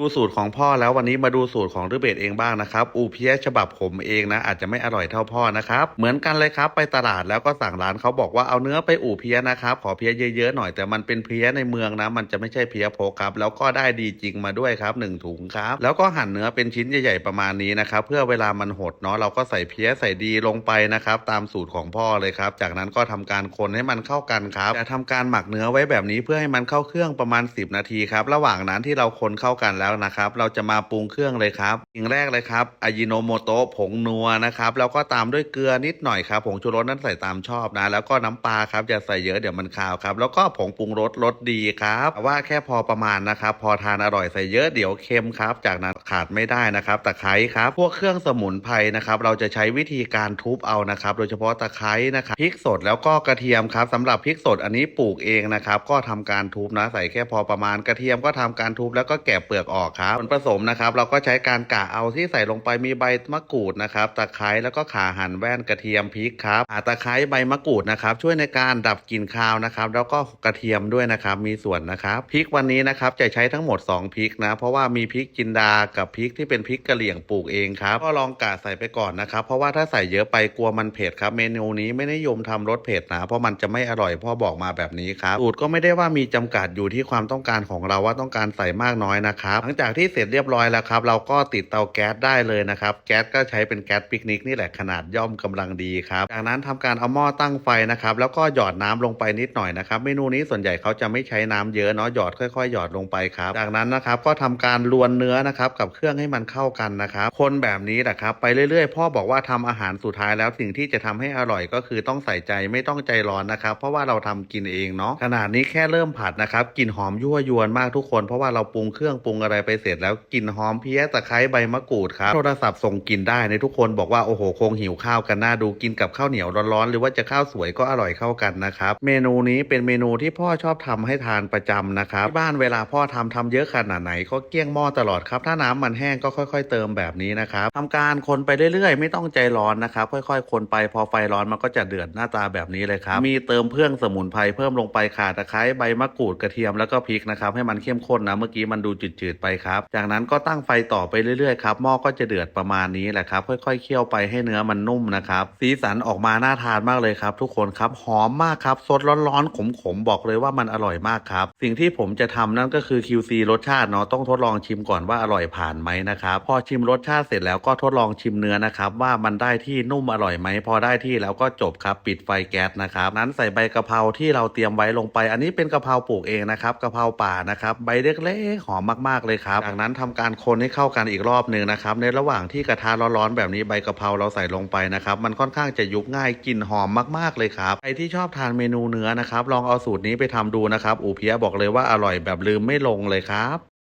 ดูสูตรของพ่อแล้ววันนี้มาดูสูตรของรืเบตเองบ้างนะครับ อูเพียฉบับผมเองนะ อาจจะไม่อร่อยเท่าพ่อนะครับ เหมือนกันเลยครับ ไปตลาดแล้วก็สั่งร้านเขาบอกว่าเอาเนื้อไปอูเพียนะครับ ขอเพียเยอะๆหน่อยแต่มันเป็นเพียในเมืองนะ มันจะไม่ใช่เพียโพกครับ แล้วก็ได้ดีจริงมาด้วยครับหนึ่งถุงครับ แล้วก็หั่นเนื้อเป็นชิ้นใหญ่ๆประมาณนี้นะครับ เพื่อเวลามันหดเนาะเราก็ใส่เพียใส่ดีลงไปนะครับ ตามสูตรของพ่อเลยครับ จากนั้นก็ทำการคนให้มันเข้ากันครับจะทำการหมักเนื้อไว้แบบนี้เพื่อให้มันเข้าเครื่องประมาณ 10 นาทีครับ ระหว่างนั้นที่เราคนเข้ากันแล้วนะครับ เราจะมาปรุงเครื่องเลยครับอย่างแรกเลยครับอายิโนโมโตะผงนัวนะครับ แล้วก็ตามด้วยเกลือนิดหน่อยครับผงชูรสนั้นใส่ตามชอบนะ แล้วก็น้ำปลาครับอย่าใส่เยอะเดี๋ยวมันคาวครับ แล้วก็ผงปรุงรสรสดีครับว่าแค่พอประมาณนะครับ พอทานอร่อยใส่เยอะเดี๋ยวเค็มครับ จากนั้นขาดไม่ได้นะครับตะไคร้ครับ พวกเครื่องสมุนไพรนะครับ เราจะใช้วิธีการทุบเอานะครับ โดยเฉพาะตะไคร้นะครับพริกสดแล้วก็กระเทียมครับสำหรับพริกสดอันนี้ปลูกเองนะครับ ก็ทำการทุบนะใส่แค่พอประมาณกระเทียมก็ทำการทุบแล้วก็แกะเปลือกออกครับส่วนผสมนะครับ เราก็ใช้การกะเอาที่ใส่ลงไปมีใบมะกรูดนะครับตะไคร้แล้วก็ข่าหั่นแว่นกระเทียมพริกครับอาตะไคร้ใบมะกรูดนะครับ ช่วยในการดับกลิ่นคาวนะครับแล้วก็กระเทียมด้วยนะครับมีส่วนนะครับพริกวันนี้นะครับจะใช้ทั้งหมด 2พริกนะเพราะว่ามีพริกจินดากับพริกที่เป็นพริกกะเหรี่ยงปลูกเองครับก็ลองกะใส่ไปก่อนนะครับ เพราะว่าถ้าใส่เยอะไปกลัวมันเผ็ดครับ เมนูนี้ไม่นิยมทำรสเผ็ดนะเพราะมันจะไม่อร่อยพ่อบอกมาแบบนี้ครับสูตรก็ไม่ได้ว่ามีจำกัดอยู่ที่ความต้องการของเราว่าต้องการใส่มากน้อยนะครับลังจากที่เสร็จเรียบร้อยแล้วครับ เราก็ติดเตาแก๊สได้เลยนะครับ แก๊สก็ใช้เป็นแก๊สปิกนิกนี่แหละขนาดย่อมกำลังดีครับ จากนั้นทำการเอาหม้อตั้งไฟนะครับ แล้วก็หยอดน้ำลงไปนิดหน่อยนะครับ เมนูนี้ส่วนใหญ่เขาจะไม่ใช้น้ำเยอะเนาะหยอดค่อยๆ หยอดลงไปครับ จากนั้นนะครับก็ทำการลวนเนื้อนะครับกับเครื่องให้มันเข้ากันนะครับคนแบบนี้แหละครับ ไปเรื่อยๆ พ่อบอกว่าทำอาหารสุดท้ายแล้วสิ่งที่จะทำให้อร่อยก็คือต้องใส่ใจไม่ต้องใจร้อนนะครับ เพราะว่าเราทำกินเองเนาะขนาดนี้แค่เริ่มผัดนะครับกลิ่นหอมยั่วยวนมากทุกคน เพราะว่าเราปรุงเครื่องปรุงอะไรไปเสร็จแล้วกลิ่นหอมเพี้ยตะไคร้ใบมะกรูดครับโทรศัพท์ส่งกลิ่นได้ในทุกคนบอกว่าโอ้โหคงหิวข้าวกันหน่าดูกินกับข้าวเหนียวร้อนๆหรือว่าจะข้าวสวยก็อร่อยเข้ากันนะครับเมนูนี้เป็นเมนูที่พ่อชอบทำให้ทานประจำนะครับที่บ้านเวลาพ่อทำทำเยอะขนาดไหนก็เกี้ยงหม้อตลอดครับถ้าน้ำมันแห้งก็ค่อย ๆ เติมแบบนี้นะครับทำการคนไปเรื่อยๆ ไม่ต้องใจร้อนนะครับค่อย ๆ คนไปพอไฟร้อนมันก็จะเดือดหน้าตาแบบนี้เลยครับมีเติมเพื่องสมุนไพรเพิ่มลงไปข่าตะไคร้ใบมะกรูดกระเทียมแล้วก็พริกนะครับให้มันเข้มข้นนะเมื่อกี้มันดูจืดๆไปครับ จากนั้นก็ตั้งไฟต่อไปเรื่อยๆครับหม้อก็จะเดือดประมาณนี้แหละครับ ค่อยๆเคี่ยวไปให้เนื้อมันนุ่มนะครับ สีสันออกมาน่าทานมากเลยครับ ทุกคนครับหอมมากครับสดร้อนๆขมๆบอกเลยว่ามันอร่อยมากครับสิ่งที่ผมจะทำนั่นก็คือ QC รสชาติเนาะต้องทดลองชิมก่อนว่าอร่อยผ่านไหมนะครับพอชิมรสชาติเสร็จแล้วก็ทดลองชิมเนื้อนะครับว่ามันได้ที่นุ่มอร่อยไหมพอได้ที่แล้วก็จบครับปิดไฟแก๊สนะครับนั้นใส่ใบกะเพราที่เราเตรียมไว้ลงไป อันนี้เป็นกะเพราปลูกเองนะครับกะเพราป่านะครับใบเล็กๆหอมมากๆเลยครับ จากนั้นทำการคนให้เข้ากันอีกรอบหนึ่งนะครับ ในระหว่างที่กระทะร้อนๆแบบนี้ใบกะเพราเราใส่ลงไปนะครับ มันค่อนข้างจะยุบง่ายกลิ่นหอมมากๆเลยครับ ใครที่ชอบทานเมนูเนื้อนะครับ ลองเอาสูตรนี้ไปทำดูนะครับ อูเพียบอกเลยว่าอร่อยแบบลืมไม่ลงเลยครับ